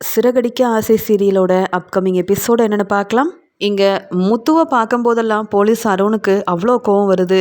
சிறகடிக்க ஆசை சீரியலோட upcoming episode என்னென்னு பார்க்கலாம். இங்கே முத்துவை பார்க்கும்போதெல்லாம் போலீஸ் அருணுக்கு அவ்வளோ கோவம் வருது.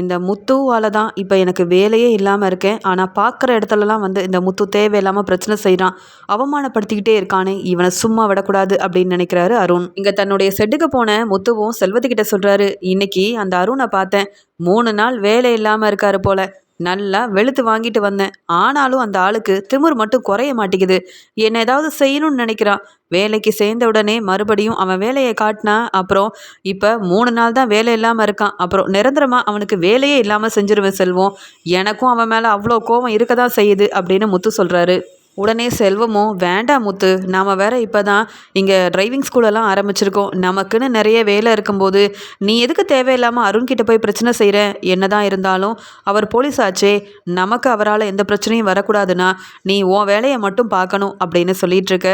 இந்த முத்துவால் தான் இப்போ எனக்கு வேலையே இல்லாமல் இருக்கேன். ஆனால் பார்க்குற இடத்துலலாம் வந்து இந்த முத்து தேவையில்லாமல் பிரச்சனை செய்கிறான் அவமானப்படுத்திக்கிட்டே இருக்கானே இவனை சும்மா விடக்கூடாது அப்படின்னு நினைக்கிறாரு அருண். இங்கே தன்னுடைய செட்டுக்கு போன முத்துவும் செல்வத்துக்கிட்ட சொல்கிறாரு இன்னைக்கு அந்த அருணை பார்த்தேன். மூணு நாள் வேலை இல்லாமல் இருக்காரு போல. நல்லா வெளுத்து வாங்கிட்டு வந்தேன். ஆனாலும் அந்த ஆளுக்கு திமிர் மட்டும் குறைய மாட்டேங்குது. என்ன ஏதாவது செய்யணும்னு நினைக்கிறான் வேலைக்கு சேர்ந்த உடனே மறுபடியும் அவன் வேலையை காட்டினா அப்புறம் இப்போ மூணு நாள் தான் வேலை இல்லாமல் இருக்கான். அப்புறம் நிரந்தரமாக அவனுக்கு வேலையே இல்லாமல் செஞ்சிருவேன் செல்வம். எனக்கும் அவன் மேலே அவ்வளோ கோவம் இருக்க தான் செய்யுது அப்படின்னு முத்து சொல்கிறாரு உடனே செல்வமும் வேண்டாம் முத்து நாம் வேற இப்போ தான் இங்கே டிரைவிங் ஸ்கூலெல்லாம் ஆரம்பிச்சிருக்கோம். நமக்குன்னு நிறைய வேலை இருக்கும்போது நீ எதுக்கு தேவையில்லாமல் அருண்கிட்ட போய் பிரச்சனை செய்கிற என்ன தான் இருந்தாலும் அவர் போலீஸ் ஆச்சே நமக்கு அவரால் எந்த பிரச்சனையும் வரக்கூடாதுன்னா நீ உன் வேலையை மட்டும் பார்க்கணும் அப்படின்னு சொல்லிட்டு இருக்க.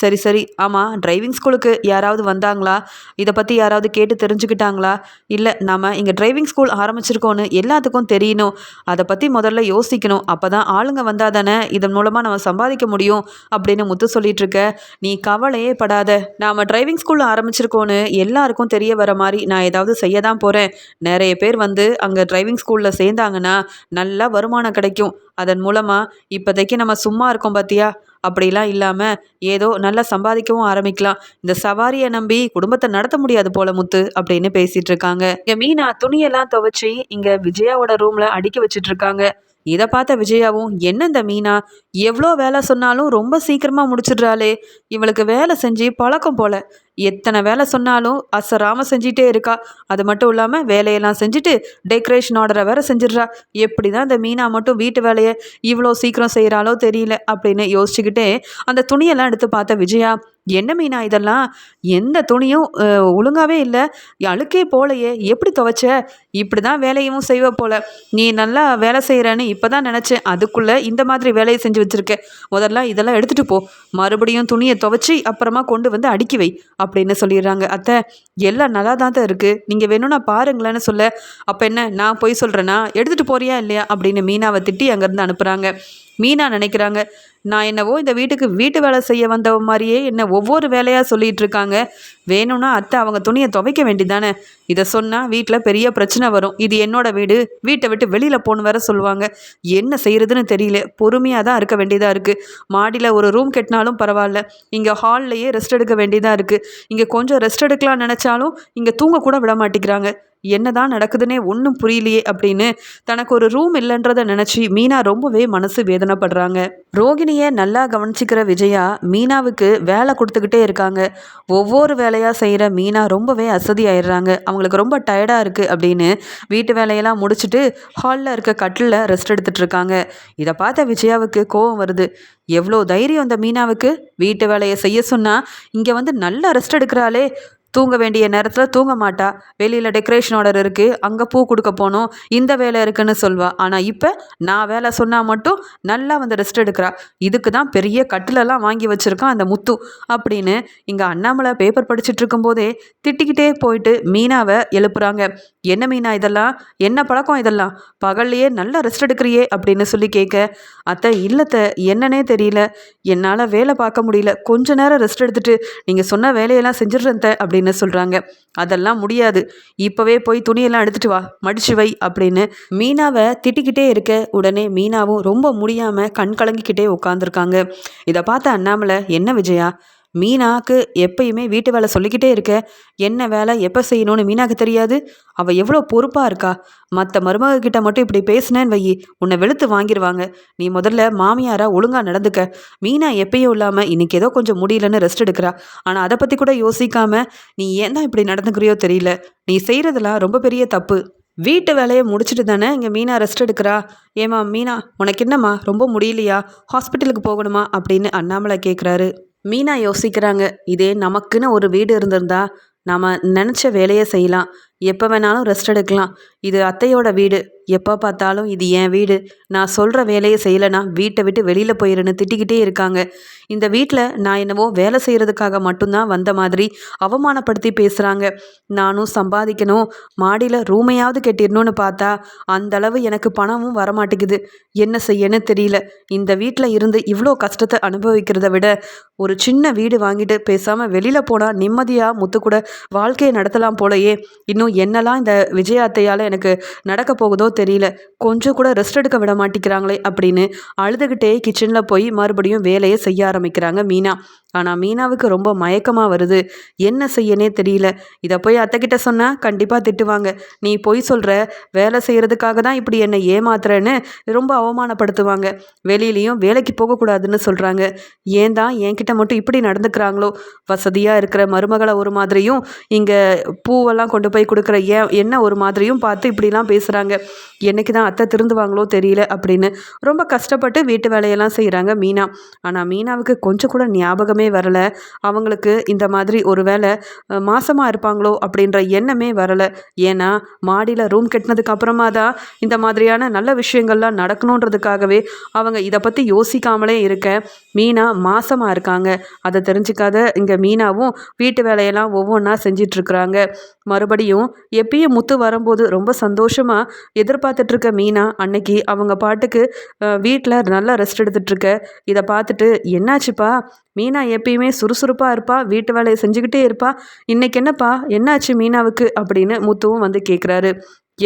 சரி சரி. ஆமாம் டிரைவிங் ஸ்கூலுக்கு யாராவது வந்தாங்களா? இதை பற்றி யாராவது கேட்டு தெரிஞ்சுக்கிட்டாங்களா? இல்லை நாம் இங்கே டிரைவிங் ஸ்கூல் ஆரம்பிச்சிருக்கோன்னு எல்லாத்துக்கும் தெரியணும். அதை பற்றி முதல்ல யோசிக்கணும். அப்போ தான் ஆளுங்க வந்தால் தானே இதன் மூலமாக நம்ம சம்பாதி சம்பாதிக்க முடியும் அப்படின்னு முத்து சொல்லிட்டு இருக்க நீ கவலையே படாத. நாம டிரைவிங் ஸ்கூல் ஆரம்பிச்சிருக்கோன்னு எல்லாருக்கும் தெரிய வர மாதிரி நான் ஏதாவது செய்ய தான் போகிறேன் நிறைய பேர் வந்து அங்கே டிரைவிங் ஸ்கூலில் சேர்ந்தாங்கன்னா நல்லா வருமானம் கிடைக்கும். அதன் மூலமாக இப்போதைக்கு நம்ம சும்மா இருக்கோம் பார்த்தியா அப்படிலாம் இல்லாமல் ஏதோ நல்லா சம்பாதிக்கவும் ஆரம்பிக்கலாம். இந்த சவாரியை நம்பி குடும்பத்தை நடத்த முடியாது போல முத்து அப்படின்னு பேசிட்டு இருக்காங்க இங்கே மீனா துணியெல்லாம் துவைச்சி இங்கே விஜயாவோட ரூமில் அடுக்கி வச்சிட்டு இருக்காங்க இதை பார்த்த விஜயாவும் என்ன இந்த மீனா? எவ்வளோ வேலை சொன்னாலும் ரொம்ப சீக்கிரமாக முடிச்சிடுறாளே. இவளுக்கு வேலை செஞ்சு பழக்கம் போல. எத்தனை வேலை சொன்னாலும் அசராமல் செஞ்சிட்டே இருக்கா. அது மட்டும் இல்லாமல் வேலையெல்லாம் செஞ்சுட்டு டெக்கரேஷன் ஆர்டரை வேற செஞ்சிடுறா. எப்படி தான் இந்த மீனா மட்டும் வீட்டு வேலையை இவ்வளோ சீக்கிரம் செய்கிறாளோ தெரியல. அப்படின்னு யோசிச்சுக்கிட்டே அந்த துணியெல்லாம் எடுத்து பார்த்த விஜயா என்ன மீனா இதெல்லாம்? எந்த துணியும் ஒழுங்காகவே இல்லை. அழுக்கே போலையே. எப்படி துவைச்ச? இப்படி தான் வேலையும் செய்வ போல. நீ நல்லா வேலை செய்கிறேன்னு இப்போ தான் நினச்சேன். அதுக்குள்ளே இந்த மாதிரி வேலையை செஞ்சு வச்சுருக்க. முதல்ல இதெல்லாம் எடுத்துகிட்டு போ. மறுபடியும் துணியை துவைச்சி அப்புறமா கொண்டு வந்து அடுக்கி வை அப்படின்னு சொல்லிடுறாங்க. அத்தை எல்லாம் நல்லா தான் தான் இருக்குது நீங்கள் வேணும்னா பாருங்களேன்னு சொல்ல. அப்போ என்ன? நான் போய் சொல்கிறேன்னா எடுத்துகிட்டு போறியா இல்லையா? அப்படின்னு மீனாவை திட்டி அங்கேருந்து அனுப்புகிறாங்க மீனா நினைக்கிறாங்க நான் என்னவோ இந்த வீட்டுக்கு வீட்டு வேலை செய்ய வந்த மாதிரியே என்ன ஒவ்வொரு வேலையாக சொல்லிகிட்டு இருக்காங்க. வேணும்னா அத்தை அவங்க துணியை துவைக்க வேண்டிதானே இதை சொன்னால் வீட்டில் பெரிய பிரச்சனை வரும். இது என்னோட வீடு. வீட்டை விட்டு வெளியில் போகணும் வேற சொல்லுவாங்க. என்ன செய்கிறதுன்னு தெரியல. பொறுமையாக தான் இருக்க வேண்டியதாக இருக்குது மாடியில் ஒரு ரூம் கட்டினாலும் பரவாயில்ல. இங்கே ஹால்லையே ரெஸ்ட் எடுக்க வேண்டியதாக இருக்குது இங்கே கொஞ்சம் ரெஸ்ட் எடுக்கலாம்னு நினச்சாலும் இங்கே தூங்க கூட விட மாட்டேங்கிறாங்க. என்னதான் நடக்குதுன்னே ஒன்றும் புரியலையே அப்படின்னு தனக்கு ஒரு ரூம் இல்லைன்றதை நினச்சி மீனா ரொம்பவே மனசு வேதனைப்படுறாங்க. ரோகிணியை நல்லா கவனிச்சிக்கிற விஜயா மீனாவுக்கு வேலை கொடுத்துக்கிட்டே இருக்காங்க. ஒவ்வொரு வேலையாக செய்கிற மீனா ரொம்பவே அசதி ஆயிடுறாங்க. அவங்களுக்கு ரொம்ப டயர்டாக இருக்குது அப்படின்னு வீட்டு வேலையெல்லாம் முடிச்சுட்டு ஹாலில் இருக்க கட்டிலில் ரெஸ்ட் எடுத்துகிட்டு இருக்காங்க. இதை பார்த்த விஜயாவுக்கு கோவம் வருது. எவ்வளோ தைரியம் அந்த மீனாவுக்கு? வீட்டு வேலையை செய்ய சொன்னால் இங்கே வந்து நல்லா ரெஸ்ட் எடுக்கிறாளே. தூங்க வேண்டிய நேரத்தில் தூங்க மாட்டா. வெளியில் டெக்கரேஷன் ஆர்டர் இருக்குது அங்கே பூ கொடுக்க போகணும் இந்த வேலை இருக்குன்னு சொல்வாள் ஆனால் இப்போ நான் வேலை சொன்னால் மட்டும் நல்லா வந்து ரெஸ்ட் எடுக்கிறா. இதுக்கு தான் பெரிய கட்டிலெல்லாம் வாங்கி வச்சுருக்கான் அந்த முத்து. அப்படின்னு இங்கே அண்ணாமலை பேப்பர் படிச்சுட்டு இருக்கும்போதே திட்டிக்கிட்டே போயிட்டு மீனாவை எழுப்புறாங்க. என்ன மீனா இதெல்லாம்? என்ன பழக்கம் இதெல்லாம்? பகல்லையே நல்லா ரெஸ்ட் எடுக்கிறியே அப்படின்னு சொல்லி கேட்க அத்தை இல்லத்தை என்னன்னே தெரியல. என்னால் வேலை பார்க்க முடியல. கொஞ்ச நேரம் ரெஸ்ட் எடுத்துட்டு நீங்கள் சொன்ன வேலையெல்லாம் செஞ்சிடுறேன் அப்படின்னு சொல்கிறாங்க அதெல்லாம் முடியாது. இப்போவே போய் துணியெல்லாம் எடுத்துட்டு வா மடிச்சு வை அப்படின்னு மீனாவை திட்டிக்கிட்டே இருக்க உடனே மீனாவும் ரொம்ப முடியாமல் கண் கலங்கிக்கிட்டே உட்காந்துருக்காங்க இதை பார்த்த அண்ணாமலை என்ன விஜயா? மீனாக்கு எப்பயுமே வீட்டு வேலை சொல்லிக்கிட்டே இருக்க. என்ன வேலை எப்போ செய்யணும்னு மீனாக்கு தெரியாது. அவள் எவ்வளோ பொறுப்பாக இருக்கா? மற்ற மருமக கிட்ட மட்டும் இப்படி பேசினேன்னு வை உன்னை வெளுத்து வாங்கிடுவாங்க நீ முதல்ல மாமியாரா ஒழுங்காக நடந்துக்க. மீனா எப்பயும் இல்லாமல் இன்னைக்கு ஏதோ கொஞ்சம் முடியலன்னு ரெஸ்ட் எடுக்கிறா. ஆனால் அதை பற்றி கூட யோசிக்காமல் நீ ஏன் தான் இப்படி நடந்துக்கிறியோ தெரியல. நீ செய்கிறதெல்லாம் ரொம்ப பெரிய தப்பு. வீட்டு வேலையை முடிச்சுட்டு தானே இங்கே மீனா ரெஸ்ட் எடுக்கிறா? ஏமா மீனா உனக்கு என்னம்மா? ரொம்ப முடியலையா? ஹாஸ்பிட்டலுக்கு போகணுமா? அப்படின்னு அண்ணாமலை கேட்குறாரு மீனா யோசிக்கிறாங்க இதே நமக்குன்னு ஒரு வீடு இருந்திருந்தா நாம் நினச்ச வேலையை செய்யலாம். எப்போ வேணாலும் ரெஸ்ட் எடுக்கலாம். இது அத்தையோட வீடு. எப்போ பார்த்தாலும் இது என் வீடு. நான் சொல்கிற வேலையை செய்யலைனா வீட்டை விட்டு வெளியில் போயிருன்னு திட்டிக்கிட்டே இருக்காங்க. இந்த வீட்டில் நான் என்னவோ வேலை செய்கிறதுக்காக மட்டும்தான் வந்த மாதிரி அவமானப்படுத்தி பேசுகிறாங்க நானும் சம்பாதிக்கணும். மாடியில் ரூமையாவது கட்டிடணும்னு பார்த்தா அந்த அளவு எனக்கு பணமும் வரமாட்டேங்குது. என்ன செய்யன்னு தெரியல. இந்த வீட்டில் இருந்து இவ்வளோ கஷ்டத்தை அனுபவிக்கிறத விட ஒரு சின்ன வீடு வாங்கிட்டு பேசாமல் வெளியில் போனால் நிம்மதியாக முத்து கூட வாழ்க்கையை நடத்தலாம் போலயே. இன்னும் என்னெல்லாம் இந்த விஜயாத்தையால் எனக்கு நடக்க போகுதோ தெரியல. கொஞ்சம் கூட ரெஸ்ட் எடுக்க விட மாட்டேங்கிறாங்களே அப்படின்னு அழுதுகிட்டே கிச்சனில் போய் மறுபடியும் வேலையை செய்ய ஆரம்பிக்கிறாங்க மீனா. ஆனால் மீனாவுக்கு ரொம்ப மயக்கமாக வருது. என்ன செய்யனே தெரியல. இதை போய் அத்தைக்கிட்ட சொன்னால் கண்டிப்பாக திட்டுவாங்க. நீ பொய் சொல்கிற வேலை செய்கிறதுக்காக தான் இப்படி என்னை ஏமாத்துறேன்னு ரொம்ப அவமானப்படுத்துவாங்க. வெளியிலையும் வேலைக்கு போகக்கூடாதுன்னு சொல்கிறாங்க ஏன் தான் என்கிட்ட மட்டும் இப்படி நடந்துக்கிறாங்களோ? வசதியாக இருக்கிற மருமகளை ஒரு மாதிரியும் இங்கே பூவெல்லாம் கொண்டு போய் கொடுக்குற ஏன் என்ன ஒரு மாதிரியும் பார்த்து இப்படிலாம் பேசுகிறாங்க என்னைக்கு தான் அத்தை திருந்துவாங்களோ தெரியல அப்படின்னு ரொம்ப கஷ்டப்பட்டு வீட்டு வேலையெல்லாம் செய்கிறாங்க மீனா. ஆனால் மீனாவுக்கு கொஞ்சம் கூட ஞாபகமே வரலை. அவங்களுக்கு இந்த மாதிரி ஒரு வேளை மாசமாக இருப்பாங்களோ அப்படின்ற எண்ணமே வரலை. ஏன்னா மாடியில் ரூம் கட்டினதுக்கு அப்புறமா தான் இந்த மாதிரியான நல்ல விஷயங்கள்லாம் நடக்கணுன்றதுக்காகவே அவங்க இதை பற்றி யோசிக்காமலே இருக்க மீனா மாசமாக இருக்காங்க. அதை தெரிஞ்சுக்காத இங்கே மீனாவும் வீட்டு வேலையெல்லாம் ஒவ்வொன்றா செஞ்சிட்ருக்குறாங்க. மறுபடியும் எப்பயும் முத்து வரும்போது ரொம்ப சந்தோஷமாக எதிர்பார்த்துட்ருக்க மீனா அன்னைக்கு அவங்க பாட்டுக்கு வீட்டில் நல்லா ரெஸ்ட் எடுத்துட்ருக்க. இதை பார்த்துட்டு என்னாச்சுப்பா? மீனா எப்பயுமே சுறுசுறுப்பாக இருப்பா வீட்டு வேலையை செஞ்சுக்கிட்டே இருப்பா. இன்னைக்கு என்னப்பா? என்னாச்சு மீனாவுக்கு? அப்படின்னு முத்துவும் வந்து கேட்குறாரு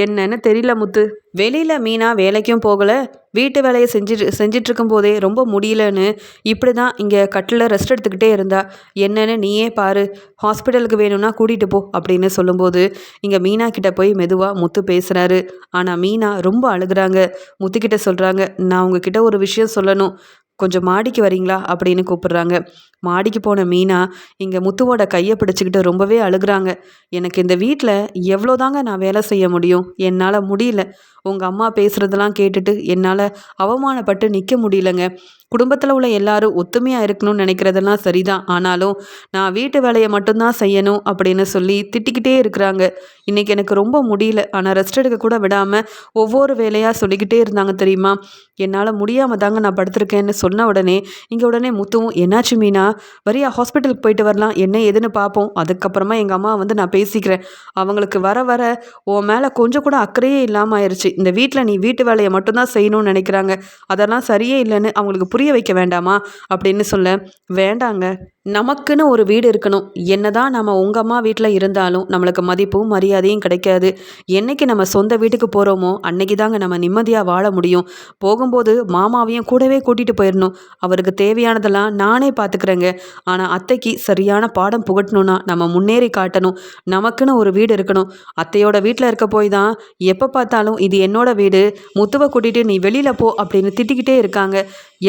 என்னன்னு தெரியல முத்து. வெளியில் மீனா வேலைக்கும் போகலை. வீட்டு வேலையை செஞ்சுட்டு செஞ்சிட்ருக்கும் போதே ரொம்ப முடியலன்னு இப்படி தான் இங்கே கட்டில் ரெஸ்ட் எடுத்துக்கிட்டே இருந்தா. என்னன்னு நீயே பாரு. ஹாஸ்பிட்டலுக்கு வேணும்னா கூட்டிகிட்டு போ அப்படின்னு சொல்லும்போது இங்கே மீனா கிட்ட போய் மெதுவாக முத்து பேசுகிறாரு ஆனால் மீனா ரொம்ப அழுகுறாங்க. முத்துக்கிட்ட சொல்கிறாங்க நான் உங்ககிட்ட ஒரு விஷயம் சொல்லணும். கொஞ்சம் மாடிக்கு வரீங்களா? அப்படின்னு கூப்பிடுறாங்க. மாடிக்கு போன மீனா இங்கே முத்துவோட கையை பிடிச்சிக்கிட்டு ரொம்பவே அழுகுறாங்க. எனக்கு இந்த வீட்டில் எவ்வளோதாங்க நான் வேலை செய்ய முடியும்? என்னால் முடியல. உங்கள் அம்மா பேசுகிறதெல்லாம் கேட்டுட்டு என்னால் அவமானப்பட்டு நிற்க முடியலங்க. குடும்பத்தில் உள்ள எல்லாரும் ஒத்துமையாக இருக்கணும்னு நினைக்கிறதெல்லாம் சரிதான். ஆனாலும் நான் வீட்டு வேலையை மட்டும்தான் செய்யணும் அப்படின்னு சொல்லி திட்டிக்கிட்டே இருக்கிறாங்க. இன்றைக்கி எனக்கு ரொம்ப முடியல. ஆனால் ரெஸ்ட் எடுக்க கூட விடாமல் ஒவ்வொரு வேலையாக சொல்லிக்கிட்டே இருந்தாங்க தெரியுமா? என்னால் முடியாமல் தாங்க நான் படுத்திருக்கேன்னு சொன்ன உடனே இங்கே உடனே முத்துவும் என்னாச்சு மீனா? வரியா ஹாஸ்பிட்டலுக்கு போயிட்டு வரலாம். என்ன ஏதுன்னு பார்ப்போம் அதுக்கப்புறமா எங்கள் அம்மா வந்து நான் பேசிக்கிறேன். அவங்களுக்கு வர வர உன் மேலே கொஞ்சம் கூட அக்கறையே இல்லாமல் ஆயிடுச்சு இந்த வீட்டில் நீ வீட்டு வேலையை மட்டும்தான் செய்யணும்னு நினைக்கிறாங்க. அதெல்லாம் சரியே இல்லைன்னு அவங்களுக்கு புரிய வைக்க வேண்டாமா அப்படின்னு சொல்ல வேண்டாங்க நமக்குன்னு ஒரு வீடு இருக்கணும். என்னதான் நம்ம உங்கள் அம்மா வீட்டில் இருந்தாலும் நம்மளுக்கு மதிப்பும் மரியாதையும் கிடைக்காது. என்னைக்கு நம்ம சொந்த வீட்டுக்கு போகிறோமோ அன்னைக்கு தாங்க நம்ம நிம்மதியாக வாழ முடியும். போகும்போது மாமாவையும் கூடவே கூட்டிகிட்டு போயிடணும். அவருக்கு தேவையானதெல்லாம் நானே பார்த்துக்கிறேங்க ஆனால் அத்தைக்கு சரியான பாடம் புகட்டணும்னா நம்ம முன்னேறி காட்டணும். நமக்குன்னு ஒரு வீடு இருக்கணும். அத்தையோட வீட்டில் இருக்க போய் தான் எப்போ பார்த்தாலும் இது என்னோட வீடு முத்துவை கூட்டிகிட்டு நீ வெளியில் போ அப்படின்னு திட்டிக்கிட்டே இருக்காங்க.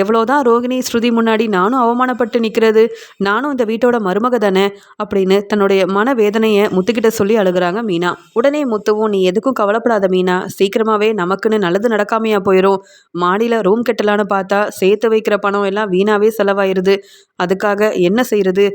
எவ்வளோதான் ரோகிணி ஸ்ருதி முன்னாடி நானும் அவமானப்பட்டு நிற்கிறது நானும் இந்த வீட்டோட மருமக தானே அப்படின்னு தன்னுடைய மனவேதனையை முத்துக்கிட்ட சொல்லி அழுகிறாங்க மீனா. உடனே முத்துவும் நீ எதுக்கும் கவலைப்படாத மீனா. சீக்கிரமாகவே நமக்குன்னு நல்லது நடக்காமையா போயிடும் மாடியில் ரூம் கட்டலான்னு பார்த்தா சேர்த்து வைக்கிற பணம் எல்லாம் வீணாவே செலவாயிருது. அதுக்காக என்ன செய்கிறது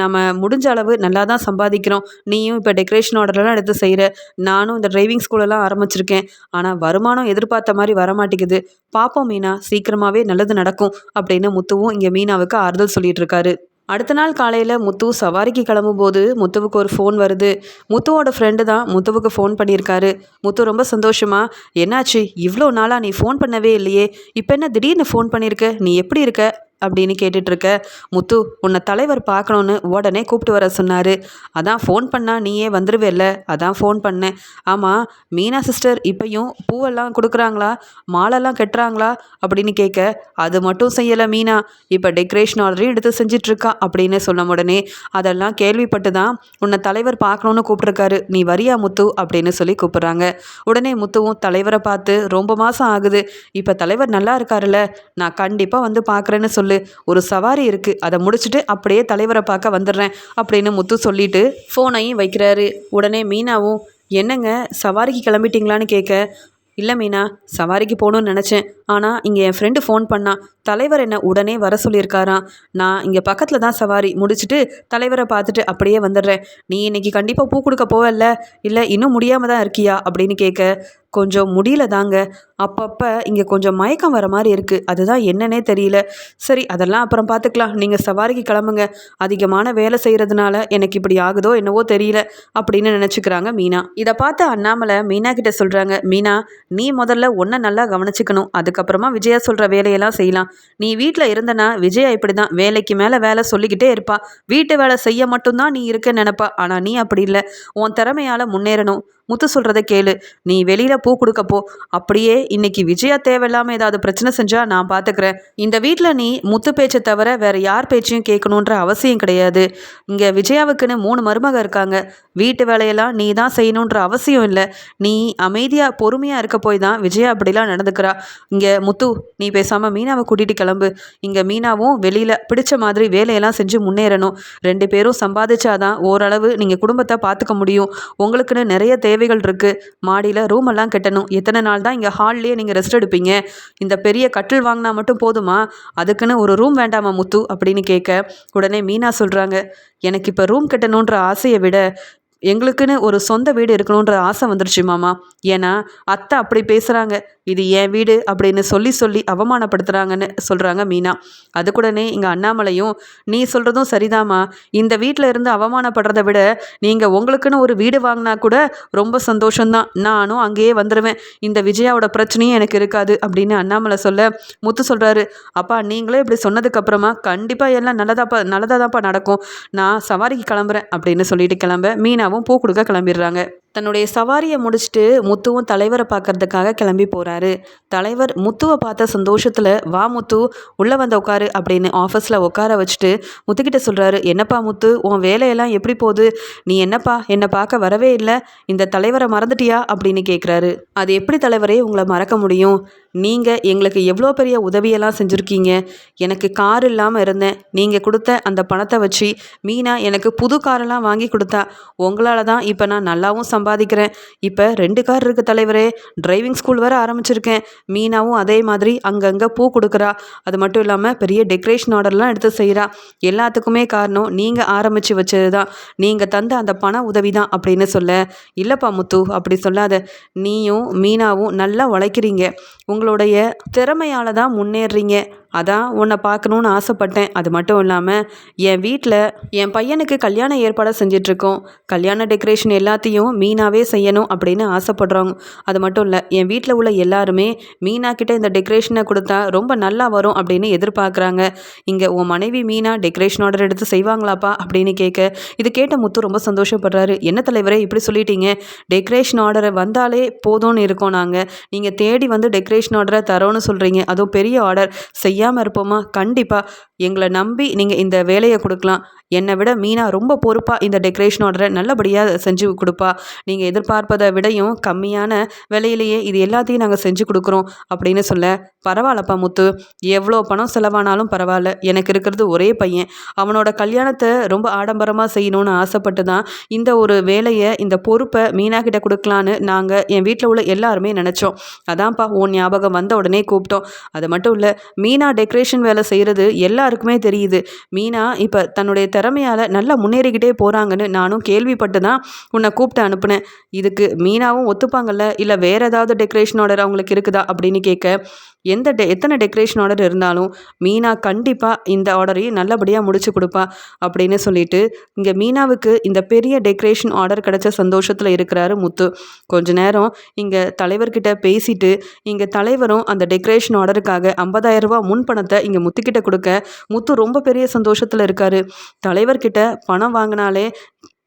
நம்ம முடிஞ்ச அளவு நல்லா தான் சம்பாதிக்கிறோம். நீயும் இப்போ டெக்கரேஷன் ஆர்டர்லாம் எடுத்து செய்கிற நானும் இந்த டிரைவிங் ஸ்கூலெல்லாம் ஆரம்பிச்சிருக்கேன். ஆனால் வருமானம் எதிர்பார்த்த மாதிரி வரமாட்டேங்குது. பார்ப்போம் மீனா. சீக்கிரமாகவே நல்லது நடக்கும். அப்படின்னு முத்துவும் இங்கே மீனாவுக்கு ஆறுதல் சொல்லிட்டு இருக்காரு. அடுத்த நாள் காலையில் முத்து சவாரிக்கு கிளம்பும்போது முத்துவுக்கு ஒரு ஃபோன் வருது. முத்துவோட ஃப்ரெண்டு தான் முத்துவுக்கு ஃபோன் பண்ணியிருக்காரு. முத்து ரொம்ப சந்தோஷமா என்னாச்சு? இவ்வளோ நாளாக நீ ஃபோன் பண்ணவே இல்லையே. இப்போ என்ன திடீர்னு ஃபோன் பண்ணியிருக்க நீ எப்படி இருக்க? அப்படின்னு கேட்டுட்ருக்க முத்து உன்னை தலைவர் பார்க்கணுன்னு உடனே கூப்பிட்டு வர சொன்னார். அதான் ஃபோன் பண்ணால் நீயே வந்துடுவேல்ல அதான் ஃபோன் பண்ணேன். ஆமாம் மீனா சிஸ்டர் இப்பையும் பூவெல்லாம் கொடுக்குறாங்களா? மாலெல்லாம் கட்டுறாங்களா? அப்படின்னு கேட்க அது மட்டும் செய்யலை மீனா. இப்போ டெக்கரேஷன் ஆல்ரெடி எடுத்து செஞ்சிட்ருக்கா அப்படின்னு சொன்ன உடனே அதெல்லாம் கேள்விப்பட்டு தான் உன்னை தலைவர் பார்க்கணுன்னு கூப்பிட்ருக்காரு. நீ வரியா முத்து? அப்படின்னு சொல்லி கூப்பிட்றாங்க. உடனே முத்துவும் தலைவரை பார்த்து ரொம்ப மாதம் ஆகுது. இப்போ தலைவர் நல்லா இருக்காருல்ல. நான் கண்டிப்பாக வந்து பார்க்குறேன்னு சொல்லி சொல்லு. ஒரு சவாரி இருக்குது அதை முடிச்சுட்டு அப்படியே தலைவரை பார்க்க வந்துடுறேன் அப்படின்னு முத்து சொல்லிட்டு ஃபோனையும் வைக்கிறாரு. உடனே மீனாவும் என்னங்க சவாரிக்கு கிளம்பிட்டீங்களான்னு கேட்க இல்லை மீனா சவாரிக்கு போகணுன்னு நினச்சேன். ஆனால் இங்கே என் ஃப்ரெண்டு ஃபோன் பண்ணான் தலைவர் என்னை உடனே வர சொல்லியிருக்காராம். நான் இங்கே பக்கத்தில் தான் சவாரி முடிச்சுட்டு தலைவரை பார்த்துட்டு அப்படியே வந்துடுறேன். நீ இன்னைக்கு கண்டிப்பாக பூ கொடுக்க போவல்ல? இல்லை இன்னும் முடியாமல் தான் இருக்கியா? அப்படின்னு கேட்க கொஞ்சம் முடியல தாங்க. அப்பப்போ இங்கே கொஞ்சம் மயக்கம் வர மாதிரி இருக்குது அதுதான் என்னன்னே தெரியல. சரி அதெல்லாம் அப்புறம் பார்த்துக்கலாம் நீங்கள் சவாரிக்கு கிளம்புங்க. அதிகமான வேலை செய்கிறதுனால எனக்கு இப்படி ஆகுதோ என்னவோ தெரியல அப்படின்னு நினச்சிக்கிறாங்க மீனா. இதை பார்த்து அண்ணாமலை மீனா கிட்ட சொல்கிறாங்க மீனா நீ முதல்ல ஒன்றை நல்லா கவனிச்சுக்கணும். அதுக்கப்புறமா விஜயா சொல்கிற வேலையெல்லாம் செய்யலாம். நீ வீட்டில் இருந்தனா விஜயா இப்படி தான் வேலைக்கு மேலே வேலை சொல்லிக்கிட்டே இருப்பா. வீட்டு வேலை செய்ய மட்டும்தான் நீ இருக்கன்னு நினப்பா. ஆனால் நீ அப்படி இல்லை. உன் திறமையால் முன்னேறணும். முத்து சொல்கிறத கேளு. நீ வெளியில் பூ கொடுக்கப்போ அப்படியே இன்னைக்கு விஜயா தேவையில்லாமல் ஏதாவது பிரச்சனை செஞ்சால் நான் பார்த்துக்கிறேன் இந்த வீட்டில் நீ முத்து பேச்சை தவிர வேறு யார் பேச்சையும் கேட்கணுன்ற அவசியம் கிடையாது. இங்கே விஜயாவுக்குன்னு மூணு மருமக இருக்காங்க. வீட்டு வேலையெல்லாம் நீ தான் செய்யணுன்ற அவசியம் இல்லை. நீ அமைதியாக பொறுமையாக இருக்க போய் தான் விஜயா அப்படிலாம் நடந்துக்கிறா. இங்கே முத்து நீ பேசாமல் மீனாவை கூட்டிகிட்டு கிளம்பு. இங்கே மீனாவும் வெளியில் பிடிச்ச மாதிரி வேலையெல்லாம் செஞ்சு முன்னேறணும். ரெண்டு பேரும் சம்பாதிச்சாதான் ஓரளவு நீங்கள் குடும்பத்தை பார்த்துக்க முடியும். உங்களுக்குன்னு நிறைய தேவைகள் இருக்குது மாடியில் ரூம் எல்லாம் கட்டணும். எத்தனை நாள் தான் இங்கே ஹால்லேயே நீங்கள் ரெஸ்ட் எடுப்பீங்க? இந்த பெரிய கட்டில் வாங்கினா மட்டும் போதுமா? அதுக்குன்னு ஒரு ரூம் வேண்டாமா முத்து? அப்படின்னு கேட்க உடனே மீனா சொல்கிறாங்க எனக்கு இப்போ ரூம் கட்டணுன்ற ஆசையை விட எங்களுக்குன்னு ஒரு சொந்த வீடு இருக்கணுன்ற ஆசை வந்துருச்சு மாமா. ஏன்னா அத்தை அப்படி பேசுகிறாங்க இது என் வீடு அப்படின்னு சொல்லி சொல்லி அவமானப்படுத்துகிறாங்கன்னு சொல்கிறாங்க மீனா. அதுக்கூடனே இங்கே அண்ணாமலையும் நீ சொல்கிறதும் சரிதாம்மா. இந்த வீட்டில் இருந்து அவமானப்படுறத விட நீங்கள் உங்களுக்குன்னு ஒரு வீடு வாங்கினா கூட ரொம்ப சந்தோஷம்தான். நானும் அங்கேயே வந்துடுவேன் இந்த விஜயாவோட பிரச்சனையும் எனக்கு இருக்காது அப்படின்னு அண்ணாமலை சொல்ல முத்து சொல்கிறாரு அப்பா நீங்களே இப்படி சொன்னதுக்கப்புறமா கண்டிப்பாக எல்லாம் நல்லதாப்பா நல்லதாக தான்ப்பா நடக்கும். நான் சவாரிக்கு கிளம்புறேன் அப்படின்னு சொல்லிட்டு கிளம்ப மீனா மீனாவும் பூ கொடுக்க கிளம்பிடுறாங்க. தன்னுடைய சவாரியை முடிச்சுட்டு முத்துவும் தலைவரை பார்க்கறதுக்காக கிளம்பி போகிறாரு தலைவர் முத்துவை பார்த்த சந்தோஷத்தில் வா முத்து உள்ளே வந்து உட்காரு அப்படின்னு ஆஃபீஸில் உட்கார வச்சுட்டு முத்துக்கிட்ட சொல்கிறாரு என்னப்பா முத்து உன் வேலையெல்லாம் எப்படி போகுது? நீ என்னப்பா என்னை பார்க்க வரவே இல்லை. இந்த தலைவரை மறந்துட்டியா? அப்படின்னு கேட்குறாரு அது எப்படி தலைவரே உங்களை மறக்க முடியும்? நீங்கள் எங்களுக்கு எவ்வளோ பெரிய உதவியெல்லாம் செஞ்சுருக்கீங்க? எனக்கு கார் இல்லாமல் இருந்தேன். நீங்கள் கொடுத்த அந்த பணத்தை வச்சு மீனா எனக்கு புது காரெல்லாம் வாங்கி கொடுத்தா உங்களால் தான் இப்போ நான் நல்லாவும் சம்பாதிக்கிறேன். இப்போ ரெண்டு கார் இருக்குது தலைவரே. டிரைவிங் ஸ்கூல் வர ஆரம்பிச்சிருக்கேன். மீனாவும் அதே மாதிரி அங்கங்கே பூ கொடுக்குறா. அது மட்டும் இல்லாமல் பெரிய டெக்கரேஷன் ஆர்டர்லாம் எடுத்து செய்கிறா எல்லாத்துக்குமே காரணம் நீங்கள் ஆரம்பித்து வச்சது தான் நீங்கள் தந்த அந்த பண உதவி தான் அப்படின்னு சொல்ல. இல்லைப்பா முத்து அப்படி சொல்லாத. நீயும் மீனாவும் நல்லா உழைக்கிறீங்க. உங்களுடைய திறமையால் தான் முன்னேறுறீங்க அதான் உன்னை பார்க்கணுன்னு ஆசைப்பட்டேன். அது மட்டும் இல்லாமல் என் வீட்டில் என் பையனுக்கு கல்யாண ஏற்பாடை செஞ்சிட்ருக்கோம். கல்யாண டெக்கரேஷன் எல்லாத்தையும் மீனாவே செய்யணும் அப்படின்னு ஆசைப்படுறாங்க. அது மட்டும் இல்லை என் வீட்டில் உள்ள எல்லாருமே மீனா கிட்ட இந்த டெக்கரேஷனை கொடுத்தா ரொம்ப நல்லா வரும் அப்படின்னு எதிர்பார்க்குறாங்க. இங்கே உன் மனைவி மீனா டெக்கரேஷன் ஆர்டர் எடுத்து செய்வாங்களாப்பா அப்படின்னு கேட்க இது கேட்ட முத்து ரொம்ப சந்தோஷப்படுறாரு. என்ன தலைவரே இப்படி சொல்லிட்டீங்க? டெக்கரேஷன் ஆர்டரை வந்தாலே போதும்னு இருக்கோம் நாங்கள் நீங்கள் தேடி வந்து டெக்கரேஷன் ஆர்டரை தரோன்னு சொல்கிறீங்க அதுவும் பெரிய ஆர்டர் செய்யாமல் இருப்போமா? கண்டிப்பாக எங்களை நம்பி நீங்கள் இந்த வேலையை கொடுக்கலாம். என்னை விட மீனா ரொம்ப பொறுப்பாக இந்த டெக்கரேஷன் ஆர்டரை நல்லபடியாக செஞ்சு கொடுப்பா. நீங்கள் எதிர்பார்ப்பதை விடையும் கம்மியான விலையிலேயே இது எல்லாத்தையும் நாங்கள் செஞ்சு கொடுக்குறோம் அப்படின்னு சொல்ல பரவாயில்லப்பா முத்து எவ்வளோ பணம் செலவானாலும் பரவாயில்ல. எனக்கு இருக்கிறது ஒரே பையன். அவனோட கல்யாணத்தை ரொம்ப ஆடம்பரமாக செய்யணும்னு ஆசைப்பட்டு தான் இந்த ஒரு வேலையை இந்த பொறுப்பை மீனா கிட்ட கொடுக்கலான்னு நாங்கள் என் வீட்டில் உள்ள எல்லாருமே நினச்சோம். அதான்ப்பா உன் ஞாபகம் வந்த உடனே கூப்பிட்டோம். அது மட்டும் இல்லை மீனா டெக்கரேஷன் வேலை செய்கிறது எல்லாருக்குமே தெரியுது. மீனா இப்போ தன்னுடைய திறமையால் நல்லா முன்னேறிக்கிட்டே போகிறாங்கன்னு நானும் கேள்விப்பட்டு தான் உன்னை கூப்பிட்டு அனுப்புனேன். இதுக்கு மீனாவும் ஒத்துப்பாங்கல்ல? இல்லை வேறு ஏதாவது டெக்கரேஷன் ஆர்டர் அவங்களுக்கு இருக்குதா? அப்படின்னு கேட்க எந்த டெ எத்தனை டெக்கரேஷன் ஆர்டர் இருந்தாலும் மீனா கண்டிப்பாக இந்த ஆர்டரையும் நல்லபடியாக முடிச்சு கொடுப்பா அப்படின்னு சொல்லிட்டு இங்கே மீனாவுக்கு இந்த பெரிய டெக்கரேஷன் ஆர்டர் கிடைச்ச சந்தோஷத்தில் இருக்கிறாரு முத்து. கொஞ்ச நேரம் இங்கே தலைவர்கிட்ட பேசிட்டு இங்கே தலைவரும் அந்த டெக்கரேஷன் ஆர்டருக்காக ஐம்பதாயிரம் ரூபா முன் பணத்தை இங்கே முத்துக்கிட்ட கொடுக்க முத்து ரொம்ப பெரிய சந்தோஷத்தில் இருக்கார். தலைவர்கிட்ட பணம் வாங்கினாலே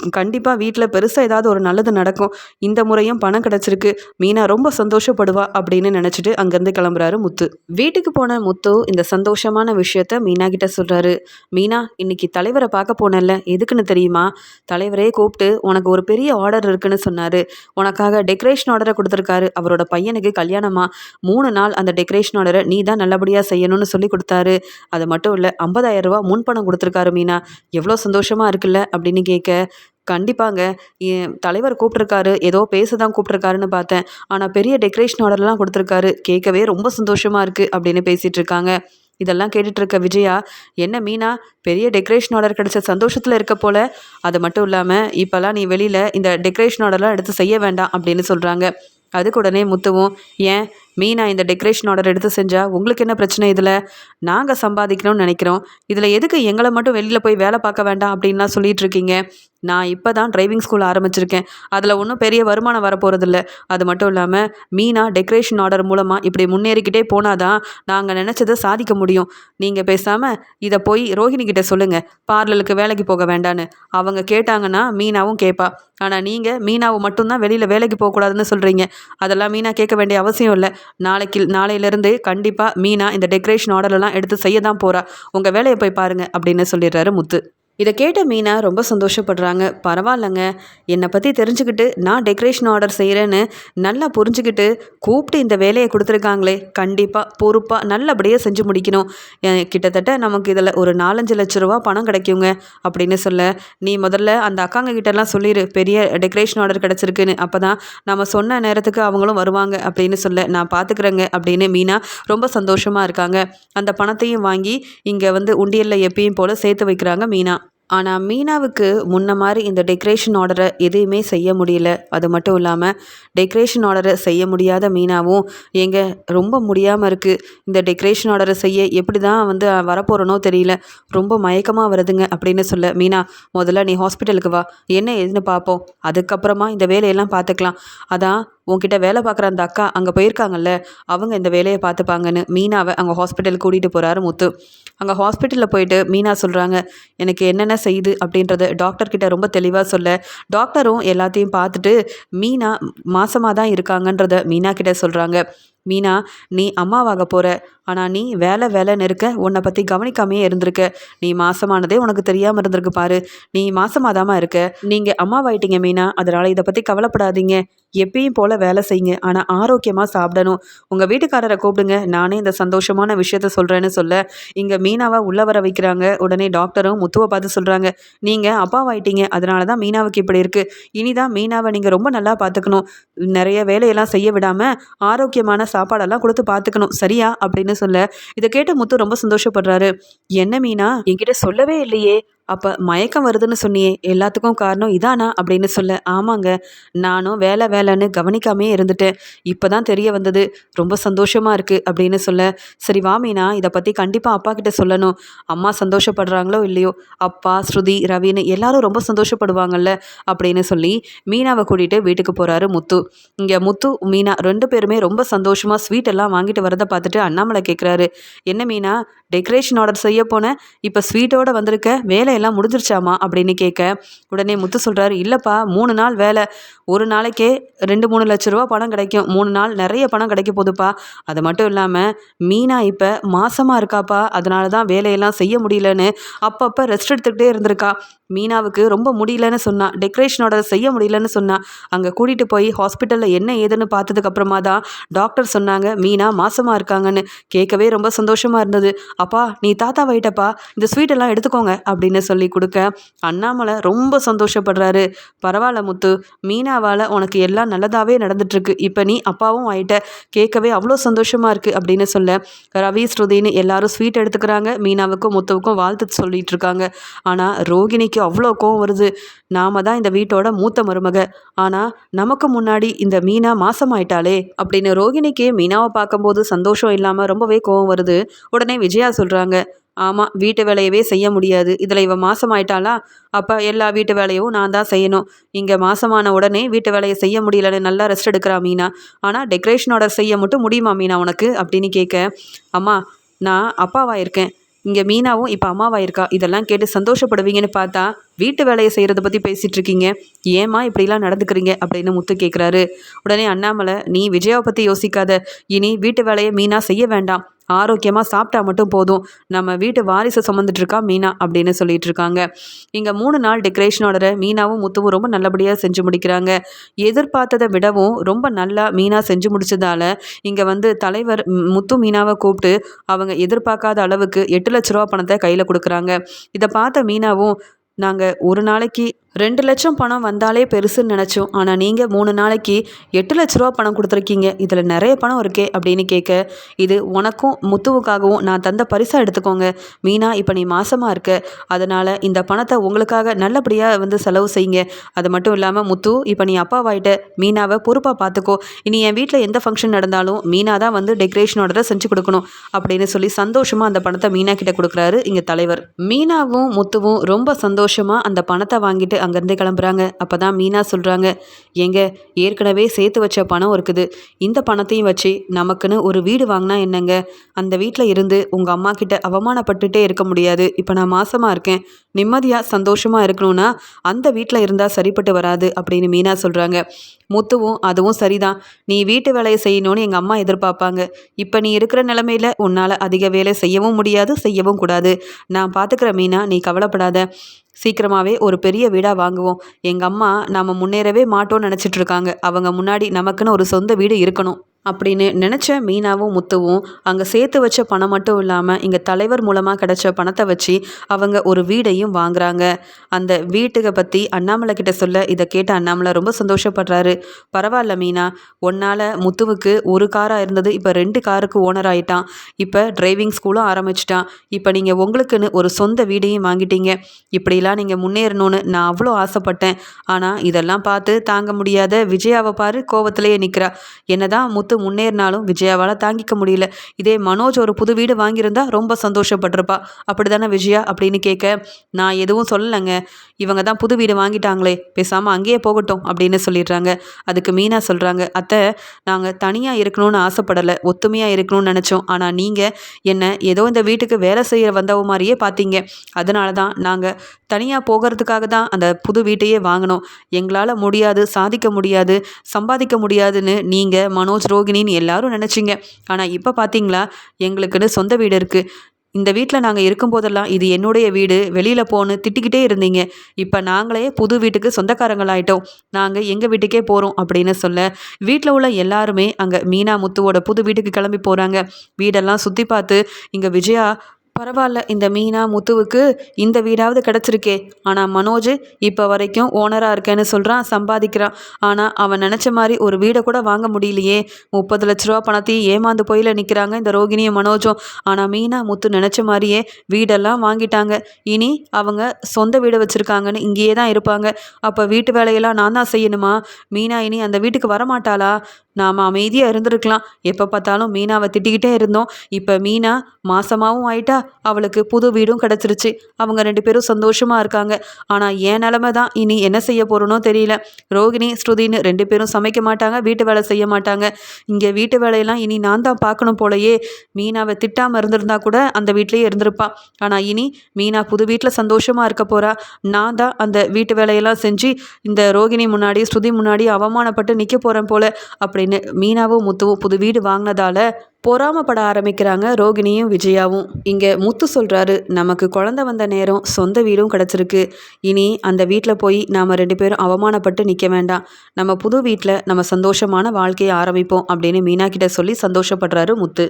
கண்டிப்பாக வீட்டில் பெருசாக ஏதாவது ஒரு நல்லது நடக்கும். இந்த முறையும் பணம் கிடச்சிருக்கு. மீனா ரொம்ப சந்தோஷப்படுவா அப்படின்னு நினச்சிட்டு அங்கேருந்து கிளம்புறாரு முத்து. வீட்டுக்கு போன முத்து இந்த சந்தோஷமான விஷயத்த மீனா கிட்ட சொல்கிறாரு மீனா இன்னைக்கு தலைவரை பார்க்க போனேன்ல. எதுக்குன்னு தெரியுமா? தலைவரே கூப்பிட்டு உனக்கு ஒரு பெரிய ஆர்டர் இருக்குன்னு சொன்னார். உனக்காக டெக்கரேஷன் ஆர்டரை கொடுத்துருக்காரு. அவரோட பையனுக்கு கல்யாணமா? மூணு நாள் அந்த டெக்கரேஷன் ஆர்டரை நீ தான் நல்லபடியாக செய்யணும்னு சொல்லி கொடுத்தாரு. அது மட்டும் இல்லை ஐம்பதாயிரம் ரூபா முன்பணம் கொடுத்துருக்காரு மீனா. எவ்வளோ சந்தோஷமாக இருக்குல்ல? அப்படின்னு கேட்க கண்டிப்பாங்க. என் தலைவர் கூப்பிட்ருக்காரு ஏதோ பேச தான் கூப்பிட்ருக்காருன்னு பார்த்தேன். ஆனால் பெரிய டெக்கரேஷன் ஆர்டர்லாம் கொடுத்துருக்காரு. கேட்கவே ரொம்ப சந்தோஷமாக இருக்குது அப்படின்னு பேசிகிட்டு இருக்காங்க. இதெல்லாம் கேட்டுட்ருக்க விஜயா என்ன மீனா பெரிய டெக்கரேஷன் ஆர்டர் கிடச்ச சந்தோஷத்தில் இருக்க போல். அது மட்டும் இல்லாமல் இப்போல்லாம் நீ வெளியில் இந்த டெக்கரேஷன் ஆர்டர்லாம் எடுத்து செய்ய வேண்டாம் அப்படின்னு சொல்கிறாங்க அதுக்கு உடனே முத்துவும் ஏன்? மீனா இந்த டெக்கரேஷன் ஆர்டர் எடுத்து செஞ்சால் உங்களுக்கு என்ன பிரச்சனை இதில்? நாங்கள் சம்பாதிக்கணும்னு நினைக்கிறோம். இதில் எதுக்கு எங்களை மட்டும் வெளியில் போய் வேலை பார்க்க வேண்டாம் அப்படின்லாம் சொல்லிட்டு இருக்கீங்க. நான் இப்போ தான் டிரைவிங் ஸ்கூல் ஆரம்பிச்சிருக்கேன். அதில் ஒன்றும் பெரிய வருமானம் வரப்போகிறதில்ல அது மட்டும் இல்லாமல் மீனா டெக்கரேஷன் ஆர்டர் மூலமாக இப்படி முன்னேறிக்கிட்டே போனாதான் நாங்கள் நினச்சதை சாதிக்க முடியும். நீங்கள் பேசாமல் இதை போய் ரோஹிணி கிட்ட சொல்லுங்கள் பார்லருக்கு வேலைக்கு போக வேண்டான்னு. அவங்க கேட்டாங்கன்னா மீனாவும் கேட்பா ஆனால் நீங்கள் மீனாவை மட்டும்தான் வெளியில் வேலைக்கு போகக்கூடாதுன்னு சொல்கிறீங்க அதெல்லாம் மீனா கேட்க வேண்டிய அவசியம் இல்லை. நாளைக்கு நாளையிலேருந்து கண்டிப்பாக மீனா இந்த டெக்கரேஷன் ஆர்டர்லாம் எடுத்து செய்ய தான் போகிறா உங்கள் வேலையை போய் பாருங்கள் அப்படின்னு சொல்லிடுறாரு முத்து. இதை கேட்ட மீனா ரொம்ப சந்தோஷப்படுறாங்க. பரவாயில்லைங்க. என்னை பற்றி தெரிஞ்சுக்கிட்டு நான் டெக்கரேஷன் ஆர்டர் செய்கிறேன்னு நல்லா புரிஞ்சுக்கிட்டு கூப்பிட்டு இந்த வேலையை கொடுத்துருக்காங்களே. கண்டிப்பாக பொறுப்பாக நல்லபடியாக செஞ்சு முடிக்கணும். கிட்டத்தட்ட நமக்கு இதில் ஒரு நாலஞ்சு லட்ச ரூபா பணம் கிடைக்குங்க. அப்படின்னு சொல்ல நீ முதல்ல அந்த அக்காங்க கிட்டலாம் சொல்லிடு பெரிய டெக்கரேஷன் ஆர்டர் கிடச்சிருக்குன்னு. அப்போ தான் நம்ம சொன்ன நேரத்துக்கு அவங்களும் வருவாங்க. அப்படின்னு சொல்ல நான் பார்த்துக்கிறேங்க அப்படின்னு மீனா ரொம்ப சந்தோஷமாக இருக்காங்க. அந்த பணத்தையும் வாங்கி இங்கே வந்து உண்டியலில் எப்பயும் போல் சேர்த்து வைக்கிறாங்க மீனா. ஆனால் மீனாவுக்கு முன்ன மாதிரி இந்த டெக்கரேஷன் ஆர்டரை எதையுமே செய்ய முடியல. அது மட்டும் இல்லாமல் டெக்கரேஷன் ஆர்டரை செய்ய முடியாத மீனாவும் எங்க ரொம்ப முடியாமல் இருக்குது இந்த டெக்கரேஷன் ஆர்டரை செய்ய எப்படி தான் வந்து வரப்போகிறனோ தெரியல. ரொம்ப மயக்கமாக வருதுங்க அப்படின்னு சொல்ல மீனா முதல்ல நீ ஹாஸ்பிட்டலுக்கு வா. என்ன ஏதுன்னு பார்ப்போம். அதுக்கப்புறமா இந்த வேலையெல்லாம் பார்த்துக்கலாம். அதான் உன்கிட்ட வேலை பார்க்குற அந்த அக்கா அங்கே போயிருக்காங்கல்ல அவங்க இந்த வேலையை பார்த்துப்பாங்கன்னு மீனாவை அங்கே ஹாஸ்பிட்டல் கூட்டிகிட்டு போகிறாரு முத்து. அங்கே ஹாஸ்பிட்டலில் போயிட்டு மீனா சொல்கிறாங்க எனக்கு என்னென்ன செய்யுது? அப்படின்றத டாக்டர் கிட்ட ரொம்ப தெளிவாக சொல்ல டாக்டரும் எல்லாத்தையும் பார்த்துட்டு மீனா மாசமாக தான் இருக்காங்கன்றத மீனா கிட்ட சொல்கிறாங்க மீனா நீ அம்மாவாக போகிற ஆனால் நீ வேலை வேலைன்னு இருக்க உன்னை பற்றி கவனிக்காமையே இருந்திருக்க. நீ மாசமானதே உனக்கு தெரியாமல் இருந்திருக்கு பாரு. நீ மாசமாதாமா இருக்க. நீங்கள் அம்மாவாயிட்டீங்க மீனா. அதனால் இதை பற்றி கவலைப்படாதீங்க. எப்பயும் போல் வேலை செய்யுங்க. ஆனால் ஆரோக்கியமாக சாப்பிடணும். உங்கள் வீட்டுக்காரரை கூப்பிடுங்க. நானே இந்த சந்தோஷமான விஷயத்த சொல்கிறேன்னு சொல்ல. இங்கே மீனாவை உள்ளே வர வைக்கிறாங்க. உடனே டாக்டரும் முத்துவை பார்த்து சொல்கிறாங்க நீங்கள் அப்பாவாயிட்டீங்க. அதனால தான் மீனாவுக்கு இப்படி இருக்குது இனிதான் மீனாவை நீங்கள் ரொம்ப நல்லா பார்த்துக்கணும் நிறைய வேலையெல்லாம் செய்ய விடாமல் ஆரோக்கியமான சாப்பாடெல்லாம் கொடுத்து பார்த்துக்கணும் சரியா? அப்படின்னு சொல்ல இதை கேட்ட முத்து ரொம்ப சந்தோஷப்படுறாரு. என்ன மீனா? என்கிட்ட சொல்லவே இல்லையே. அப்போ மயக்கம் வருதுன்னு சொன்னியே எல்லாத்துக்கும் காரணம் இதானா அப்படின்னு சொல்ல ஆமாங்க நானும் வேலை வேலைன்னு கவனிக்காமே இருந்துட்டேன். இப்போ தான் தெரிய வந்தது ரொம்ப சந்தோஷமாக இருக்குது அப்படின்னு சொல்ல சரி வா மீனா இதை பற்றி கண்டிப்பாக அப்பா கிட்ட சொல்லணும். அம்மா சந்தோஷப்படுறாங்களோ இல்லையோ அப்பா ஸ்ருதி ரவின்னு எல்லாரும் ரொம்ப சந்தோஷப்படுவாங்கல்ல அப்படின்னு சொல்லி மீனாவை கூட்டிகிட்டு வீட்டுக்கு போகிறாரு முத்து. இங்கே முத்து மீனா ரெண்டு பேருமே ரொம்ப சந்தோஷமாக ஸ்வீட் எல்லாம் வாங்கிட்டு வரதை பார்த்துட்டு அண்ணாமலை கேட்குறாரு என்ன மீனா டெக்கரேஷன் ஆர்டர் செய்ய போனேன் இப்போ ஸ்வீட்டோட வந்திருக்க வேலையெல்லாம் முடிஞ்சிருச்சாமா அப்படின்னு கேட்க உடனே முத்து சொல்கிறாரு இல்லைப்பா மூணு நாள் வேலை. ஒரு நாளைக்கே ரெண்டு மூணு லட்ச ரூபா பணம் கிடைக்கும். மூணு நாள் நிறைய பணம் கிடைக்க போதுப்பா அது மட்டும் இல்லாமல் மீனா இப்போ மாசமாக இருக்காப்பா. அதனால தான் வேலையெல்லாம் செய்ய முடியலன்னு அப்பப்போ ரெஸ்ட் எடுத்துக்கிட்டே இருந்திருக்கா. மீனாவுக்கு ரொம்ப முடியலன்னு சொன்னா டெக்கரேஷனோட செய்ய முடியலன்னு சொன்னா அங்கே கூட்டிகிட்டு போய் ஹாஸ்பிட்டலில் என்ன ஏதுன்னு பார்த்ததுக்கு அப்புறமா தான் டாக்டர் சொன்னாங்க மீனா மாசமாக இருக்காங்கன்னு. கேட்கவே ரொம்ப சந்தோஷமாக இருந்தது. அப்பா நீ தாத்தா வைட்டப்பா இந்த ஸ்வீட் எல்லாம் எடுத்துக்கோங்க அப்படின்னு சொல்லி கொடுக்க அண்ணாமலை ரொம்ப சந்தோஷப்படுறாரு. பரவாயில்ல முத்து மீனாவால் உனக்கு எல்லாம் நல்லதாகவே நடந்துட்டுருக்கு. இப்போ நீ அப்பாவும் ஆயிட்ட கேட்கவே அவ்வளோ சந்தோஷமாக இருக்குது அப்படின்னு சொல்ல ரவி ஸ்ருதின்னு எல்லாரும் ஸ்வீட் எடுத்துக்கிறாங்க. மீனாவுக்கும் முத்துவுக்கும் வாழ்த்து சொல்லிட்டு இருக்காங்க. ஆனால் ரோகிணிக்கு அவ்வளோ கோவம் வருது. நாம தான் இந்த வீட்டோட மூத்த மருமக. ஆனால் நமக்கு முன்னாடி இந்த மீனா மாசமாயிட்டாளே அப்படின்னு ரோகிணிக்கு மீனாவை பார்க்கும்போது சந்தோஷம் இல்லாமல் ரொம்பவே கோவம் வருது. உடனே விஜயா சொல்கிறாங்க ஆமாம் வீட்டு வேலையவே செய்ய முடியாது. இதில் இவ மாசமாயிட்டாளா? அப்போ எல்லா வீட்டு வேலையும் நான் தான் செய்யணும். இங்கே மாசமான உடனே வீட்டு வேலையை செய்ய முடியலன்னு நல்லா ரெஸ்ட் எடுக்கிறா மீனா. ஆனால் டெக்கரேஷன் ஆர்டர் செய்ய மட்டும் முடியுமா மீனா உனக்கு? அப்படின்னு கேட்க அம்மா நான் அப்பாவாக இருக்கேன். இங்கே மீனாவும் இப்போ அம்மாவாக இருக்கா? இதெல்லாம் கேட்டு சந்தோஷப்படுவீங்கன்னு பார்த்தா வீட்டு வேலையை செய்கிறத பற்றி பேசிகிட்டு இருக்கீங்க. ஏம்மா இப்படிலாம் நடந்துக்கிறீங்க? அப்படின்னு முத்து கேட்குறாரு உடனே அண்ணாமலை நீ விஜயாவை பற்றி யோசிக்காத. இனி வீட்டு வேலையை மீனா செய்ய வேண்டாம். ஆரோக்கியமாக சாப்பிட்டா மட்டும் போதும். நம்ம வீட்டு வாரிசை சுமந்துட்டு இருக்கா மீனா அப்படின்னு சொல்லிட்டு இருக்காங்க இங்கே மூணு நாள் டெக்கரேஷனோட மீனாவும் முத்துவும் ரொம்ப நல்லபடியாக செஞ்சு முடிக்கிறாங்க. எதிர்பார்த்ததை விடவும் ரொம்ப நல்லா மீனா செஞ்சு முடிச்சதால இங்கே வந்து தலைவர் முத்து மீனாவை கூப்பிட்டு அவங்க எதிர்பார்க்காத அளவுக்கு எட்டு லட்ச ரூபா பணத்தை கையில் கொடுக்குறாங்க. இதை பார்த்த மீனாவும் நாங்கள் ஒரு நாளைக்கு ரெண்டு லட்சம் பணம் வந்தாலே பெருசுன்னு நினச்சோம். ஆனால் நீங்கள் மூணு நாளைக்கு எட்டு லட்ச ரூபா பணம் கொடுத்துருக்கீங்க. இதில் நிறைய பணம் இருக்கே அப்படின்னு கேட்க இது உனக்கும் முத்துவுக்காகவும் நான் தந்த பரிசாக எடுத்துக்கோங்க. மீனா இப்போ நீ மாசமாக இருக்க. அதனால் இந்த பணத்தை உங்களுக்காக நல்லபடியாக வந்து செலவு செய்யுங்க. அது மட்டும் இல்லாமல் முத்து இப்போ நீ அப்பாவாயிட்ட மீனாவை பொறுப்பாக பார்த்துக்கோ இனி என் வீட்டில் எந்த ஃபங்க்ஷன் நடந்தாலும் மீனா தான் வந்து டெக்கரேஷனோட செஞ்சு கொடுக்கணும் அப்படின்னு சொல்லி சந்தோஷமாக அந்த பணத்தை மீனா கிட்ட கொடுக்குறாரு இங்கே தலைவர். மீனாவும் முத்துவும் ரொம்ப சந்தோஷமாக அந்த பணத்தை வாங்கிட்டு அங்கேருந்து கிளம்புறாங்க. அப்போ தான் மீனா சொல்கிறாங்க எங்க ஏற்கனவே சேர்த்து வச்ச பணம் இருக்குது. இந்த பணத்தையும் வச்சு நமக்குன்னு ஒரு வீடு வாங்கினா என்னங்க? அந்த வீட்டில் இருந்து உங்கள் அம்மா கிட்ட அவமானப்பட்டுட்டே இருக்க முடியாது. இப்போ நான் மாசமாக இருக்கேன். நிம்மதியாக சந்தோஷமாக இருக்கணும்னா அந்த வீட்டில் இருந்தால் சரிப்பட்டு வராது அப்படின்னு மீனா சொல்கிறாங்க முத்துவும் அதுவும் சரிதான். நீ வீட்டு வேலையை செய்யணும்னு எங்கள் அம்மா எதிர்பார்ப்பாங்க. இப்போ நீ இருக்கிற நிலமையில உன்னால் அதிக வேலை செய்யவும் முடியாது செய்யவும் கூடாது. நான் பார்த்துக்கிற மீனா நீ கவலைப்படாத. சீக்கிரமாகவே ஒரு பெரிய வீடாக வாங்குவோம். எங்கள் அம்மா நாம் முன்னேறவே மாட்டோம்னு நினச்சிட்ருக்காங்க அவங்க முன்னாடி நமக்குன்னு ஒரு சொந்த வீடு இருக்கணும். அப்படின்னு நினச்ச மீனாவும் முத்துவும் அங்கே சேர்த்து வச்ச பணம் மட்டும் இல்லாமல் இங்கே தலைவர் மூலமாக கிடைச்ச பணத்தை வச்சு அவங்க ஒரு வீடையும் வாங்குறாங்க. அந்த வீட்டுக்கு பற்றி அண்ணாமலை கிட்ட சொல்ல இதை கேட்ட அண்ணாமலை ரொம்ப சந்தோஷப்படுறாரு. பரவாயில்ல மீனா ஒன்னால் முத்துவுக்கு ஒரு காராக இருந்தது இப்போ ரெண்டு காருக்கு ஓனர் ஆகிட்டான் இப்போ டிரைவிங் ஸ்கூலும் ஆரம்பிச்சிட்டான். இப்போ நீங்கள் உங்களுக்குன்னு ஒரு சொந்த வீடையும் வாங்கிட்டீங்க. இப்படிலாம் நீங்கள் முன்னேறணும்னு நான் அவ்வளோ ஆசைப்பட்டேன். ஆனால் இதெல்லாம் பார்த்து தாங்க முடியாத விஜயாவை பாரு கோவத்திலேயே நிற்கிறா என்னதான் முத்து கொடுத்து முன்னேறினாலும் விஜயாவால் தாங்கிக்க முடியல. இதே மனோஜ் ஒரு புது வீடு வாங்கியிருந்தா ரொம்ப சந்தோஷப்பட்டிருப்பா. அப்படி தானே விஜயா? அப்படின்னு கேட்க நான் எதுவும் சொல்லலைங்க. இவங்க தான் புது வீடு வாங்கிட்டாங்களே பேசாமல் அங்கேயே போகட்டும் அப்படின்னு சொல்லிடுறாங்க. அதுக்கு மீனா சொல்கிறாங்க அத்தை நாங்கள் தனியாக இருக்கணும்னு ஆசைப்படலை ஒத்துமையாக இருக்கணும்னு நினச்சோம். ஆனால் நீங்கள் என்னை ஏதோ இந்த வீட்டுக்கு வேலை செய்ய வந்தவ மாதிரியே பார்த்தீங்க அதனால தான் நாங்கள் தனியாக போகிறதுக்காக தான் அந்த புது வீட்டையே வாங்கினோம். எங்களால் முடியாது சாதிக்க முடியாது சம்பாதிக்க முடியாதுன்னு நீங்கள் மனோஜ் ரோ ரோகிணின்னு எல்லாரும் நினச்சிங்க. ஆனால் இப்போ பார்த்தீங்களா எங்களுக்குன்னு சொந்த வீடு இருக்குது இந்த வீட்டில் நாங்கள் இருக்கும்போதெல்லாம் இது என்னுடைய வீடு வெளியில் போன்னு திட்டிக்கிட்டே இருந்தீங்க. இப்போ நாங்களே புது வீட்டுக்கு சொந்தக்காரங்களாயிட்டோம் நாங்கள் எங்கள் வீட்டுக்கே போகிறோம் அப்படின்னு சொல்ல வீட்டில் உள்ள எல்லாருமே அங்கே மீனா முத்துவோட புது வீட்டுக்கு கிளம்பி போகிறாங்க வீடெல்லாம் சுற்றி பார்த்து இங்கே விஜயா பரவாயில்ல இந்த மீனா முத்துவுக்கு இந்த வீடாவது கிடச்சிருக்கே. ஆனால் மனோஜ் இப்போ வரைக்கும் ஓனராக இருக்கேன்னு சொல்கிறான் சம்பாதிக்கிறான். ஆனால் அவன் நினச்ச மாதிரி ஒரு வீடை கூட வாங்க முடியலையே. முப்பது லட்ச ரூபா பணத்தையும் ஏமாந்து போயில நிற்கிறாங்க இந்த ரோகிணியும் மனோஜும். ஆனால் மீனா முத்து நினச்ச மாதிரியே வீடெல்லாம் வாங்கிட்டாங்க. இனி அவங்க சொந்த வீடை வச்சுருக்காங்கன்னு இங்கேயே தான் இருப்பாங்க. அப்போ வீட்டு வேலையெல்லாம் நான் தான் செய்யணுமா? மீனா இனி அந்த வீட்டுக்கு வரமாட்டாளா? நாம் அமைதியாக இருந்திருக்கலாம். எப்போ பார்த்தாலும் மீனாவை திட்டிக்கிட்டே இருந்தோம். இப்போ மீனா மாசமாகவும் ஆயிட்டா அவளுக்கு புது வீடும் கிடச்சிருச்சு. அவங்க ரெண்டு பேரும் சந்தோஷமாக இருக்காங்க. ஆனால் என் நிலமை தான் இனி என்ன செய்ய போகிறோனோ தெரியல. ரோகிணி ஸ்ருதின்னு ரெண்டு பேரும் சமைக்க மாட்டாங்க வீட்டு வேலை செய்ய மாட்டாங்க. இங்கே வீட்டு வேலையெல்லாம் இனி நான் தான் பார்க்கணும் போலயே. மீனாவை திட்டாமல் இருந்திருந்தா கூட அந்த வீட்லேயே இருந்திருப்பா. ஆனால் இனி மீனா புது வீட்டில் சந்தோஷமாக இருக்க போகிறா நான் தான் அந்த வீட்டு வேலையெல்லாம் செஞ்சு இந்த ரோகிணி முன்னாடி ஸ்ருதி முன்னாடி அவமானப்பட்டு நிற்க போகிறேன் போல. அப்படின்னு மீனாவும் முத்துவும் புது வீடு வாங்கினதால பொறாமப்பட ஆரம்பிக்கிறாங்க ரோகிணியும் விஜயாவும். இங்கே முத்து சொல்கிறாரு நமக்கு குழந்த வந்த நேரம் சொந்த வீடும் கிடச்சிருக்கு. இனி அந்த வீட்டில் போய் நாம் ரெண்டு பேரும் அவமானப்பட்டு நிற்க வேண்டாம். நம்ம புது வீட்டில் நம்ம சந்தோஷமான வாழ்க்கையை ஆரம்பிப்போம் அப்படின்னு மீனா கிட்ட சொல்லி சந்தோஷப்படுறாரு முத்து.